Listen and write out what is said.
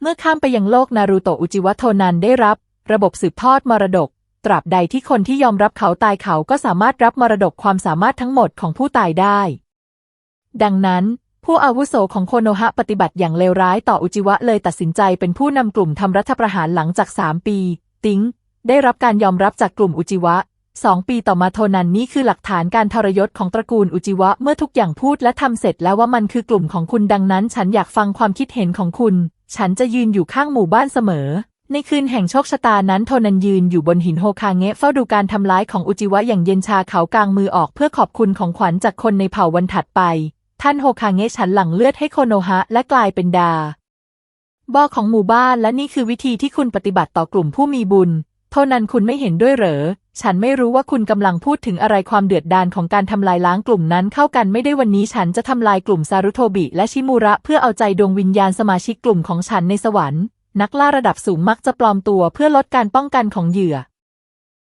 เมื่อข้ามไปยังโลกนารูโตะอุจิวะโทนันได้รับ ระบบสืบทอดมรดก ตราบใดที่คนที่ยอมรับเขาตายเขาก็สามารถรับมรดกความสามารถทั้งหมดของผู้ตายได้ ดังนั้น ผู้อาวุโสของโคโนฮะปฏิบัติอย่างเลวร้ายต่ออุจิวะเลยตัดสินใจเป็นผู้นำกลุ่มทำรัฐประหารหลังจาก3ปี ติงได้รับการยอมรับจากกลุ่มอุจิวะสองปีต่อมาโทนันนี่คือหลักฐานการทรยศของตระกูลอุจิวะเมื่อทุกอย่างพูดและทำเสร็จแล้วว่ามันคือกลุ่มของคุณดังนั้น ฉันอยากฟังความคิดเห็นของคุณ ฉันจะยืนอยู่ข้างหมู่บ้านเสมอ ในคืนแห่งโชคชะตานั้นโทนันยืนอยู่บนหินโฮคาเงะเฝ้าดูการทำร้ายของอุจิวะอย่างเย็นชาเขากางมือออกเพื่อขอบคุณของขวัญจากคนในเผ่าวันถัดไป ท่านโฮคาเงะฉันหลั่งเลือดให้โคโนฮะและกลายเป็นดาบอของหมู่บ้านและนี่คือวิธีที่คุณปฏิบัติต่อกลุ่มผู้มีบุญ เท่านั้นคุณไม่เห็นด้วยเหรอ ฉันไม่รู้ว่าคุณกำลังพูดถึงอะไรความเดือดดาลของการทำลายล้างกลุ่มนั้นเข้ากันไม่ได้วันนี้ฉันจะทำลายกลุ่มซารุโทบิและชิมูระเพื่อเอาใจดวงวิญญาณสมาชิกกลุ่มของฉันในสวรรค์ นักล่าระดับสูงมักจะปลอมตัวเพื่อลดการป้องกันของเหยื่อ